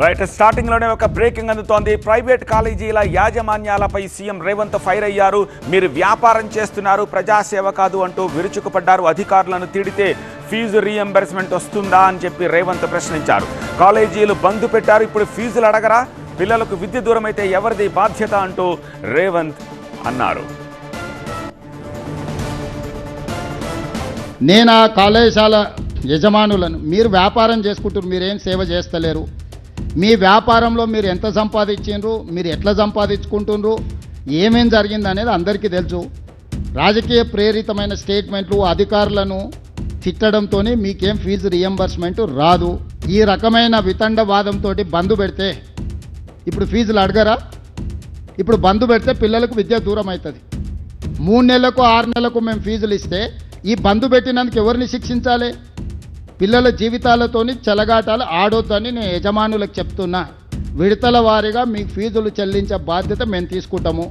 Right స్టార్టింగ్లోనే ఒక breaking అందుతోంది. ప్రైవేట్ కాలేజీల యాజమాన్యాలపై సీఎం రేవంత్ ఫైర్ అయ్యారు. మీరు వ్యాపారం చేస్తున్నారు ప్రజాసేవ కాదు అంటూ విరుచుకుపడ్డారు అధికారులను తిడితే ఫీజు రీఎంబర్స్మెంట్ వస్తుందా అని చెప్పి రేవంత్ ప్రశ్నించారు. కాలేజీలు బంద్ పెట్టారు ఇప్పుడు ఫీజులు అడగరా? పిల్లలకు విద్య దూరం అయితే ఎవరిది బాధ్యత అంటూ రేవంత్ అన్నారు. నేను ఆ కళాశాల యజమానులను మీరు వ్యాపారం చేసుకుంటారు మీరేం సేవ చేస్తలేరు? మీ వ్యాపారంలో మీరు ఎంత సంపాదించిండ్రు మీరు ఎట్లా సంపాదించుకుంటుండ్రు ఏమేం జరిగింది అనేది అందరికీ తెలుసు. రాజకీయ ప్రేరితమైన స్టేట్మెంట్లు అధికారులను తిట్టడంతో మీకేం ఫీజు రియంబర్స్మెంట్ రాదు. ఈ రకమైన వితండవాదంతో బంధు పెడితే ఇప్పుడు ఫీజులు అడగరా? ఇప్పుడు బంద్ పెడితే పిల్లలకు విద్య దూరం అవుతుంది మూడు నెలలకు ఆరు నెలలకు మేము ఫీజులు ఇస్తే ఈ బంధు పెట్టినందుకు ఎవరిని శిక్షించాలి? పిల్లల జీవితాలతోని చెలగాటాలు ఆడొద్దని నేను యజమానులకు చెప్తున్నా. విడతల వారీగా మీకు ఫీజులు చెల్లించే బాధ్యత మేము తీసుకుంటాము.